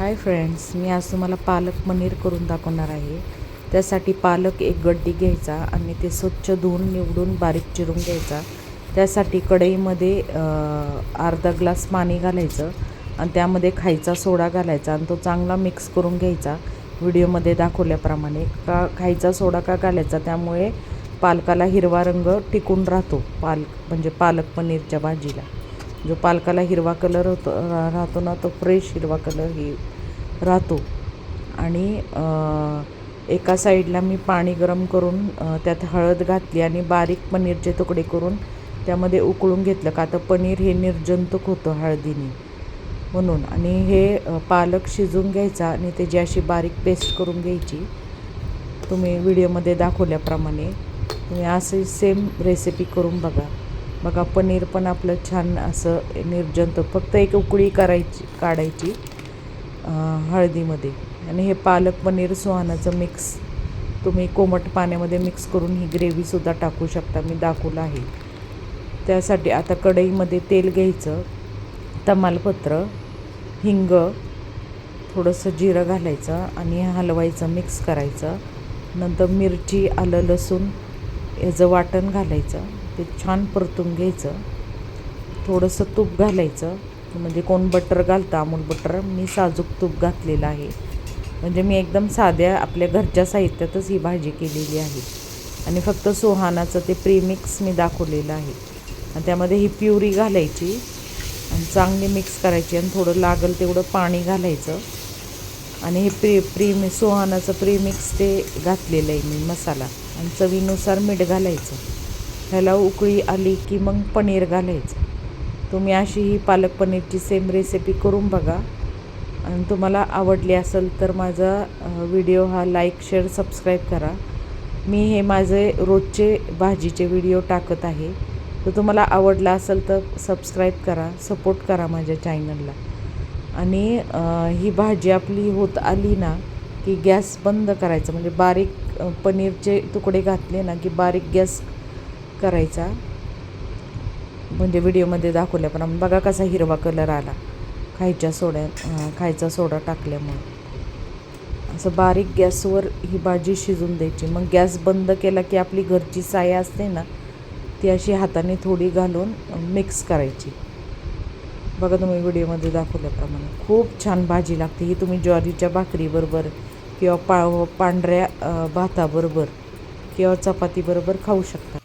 Hi friends मी आज तुम्हाला पालक पनीर करून दाखवणार आहे. त्यासाठी पालक एक गड्डी घ्यायचा आणि ते स्वच्छ धुवून निवडून बारीक चिरून घ्यायचा. त्यासाठी कढईमध्ये अर्धा ग्लास पाणी घालायचं आणि त्यामध्ये खायचा सोडा घालायचा आणि तो चांगला मिक्स करून घ्यायचा. व्हिडिओमध्ये दाखवल्याप्रमाणे का खायचा सोडा का घालायचा त्यामुळे पालकाला हिरवा रंग टिकून राहतो पालक म्हणजे पालक पनीरच्या भाजीला. जो पालकाला हिरवा कलर होतो राहतो ना तो फ्रेश हिरवा कलर ही राहतो. आणि एका साईडला मी पाणी गरम करून त्यात हळद घातली आणि बारीक पनीरचे तुकडे करून त्यामध्ये उकळून घेतलं. का तर पनीर हे निर्जंतुक होतं हळदीने म्हणून. आणि हे पालक शिजून घ्यायचा आणि त्याची अशी बारीक पेस्ट करून घ्यायची. तुम्ही व्हिडिओमध्ये दाखवल्याप्रमाणे. तुम्ही असे सेम रेसिपी करून बघा. बघा पनीर पण आपलं छान असं निर्जंत फक्त एक उकळी करायची काढायची हळदीमध्ये. आणि हे पालक पनीर सुहानाचं मिक्स तुम्ही कोमट पाण्यामध्ये मिक्स करून ही ग्रेव्हीसुद्धा टाकू शकता. मी दाखवलं आहे. त्यासाठी आता कढईमध्ये तेल घ्यायचं तमालपत्र हिंग थोडंसं जिरं घालायचं आणि हलवायचं मिक्स करायचं. नंतर मिरची आलं लसूण याचं वाटण घालायचं. ते छान परतून घ्यायचं. थोडंसं तूप घालायचं. म्हणजे कोण बटर घालतं अमूल बटर मी साजूक तूप घातलेलं आहे. म्हणजे मी एकदम साध्या आपल्या घरच्या साहित्यातच ही भाजी केलेली आहे. आणि फक्त सुहानाचं ते प्रीमिक्स मी दाखवलेलं आहे. आणि त्यामध्ये ही प्युरी घालायची. आणि चांगली मिक्स करायची. आणि थोडं लागल तेवढं पाणी घालायचं. आणि हे प्री प्रीमि सुहानाचं प्रीमिक्स ते घातलेलं आहे मी मसाला. आणि चवीनुसार मीठ घालायचं. ह्याला उकळी आली की मग पनीर घालायचं. तुम्ही अशी ही पालक पनीरची सेम रेसिपी करून बघा. आणि तुम्हाला आवडली असेल तर माझा व्हिडिओ हा लाईक शेअर सबस्क्राईब करा. मी हे माझे रोजचे भाजीचे व्हिडिओ टाकत आहे. तर तुम्हाला आवडला असेल तर सबस्क्राईब करा सपोर्ट करा माझ्या चॅनलला आणि ही भाजी आपली होत आली ना की गॅस बंद करायचा. म्हणजे बारीक पनीरचे तुकडे घातले ना की बारीक गॅस करायचा. म्हणजे व्हिडिओमध्ये दाखवल्याप्रमाणे बघा कसा हिरवा कलर आला. खायच्या सोड्या खायचा सोडा टाकल्यामुळे. असं बारीक गॅसवर ही भाजी शिजून द्यायची. मग गॅस बंद केला की आपली घरची साय असते ना ती अशी हाताने थोडी घालून मिक्स करायची. बघा तुम्ही व्हिडिओमध्ये दाखवल्याप्रमाणे खूप छान भाजी लागते. ही तुम्ही ज्वारीच्या भाकरीबरोबर किंवा पा पांढऱ्या भाताबरोबर किंवा चपातीबरोबर खाऊ शकता.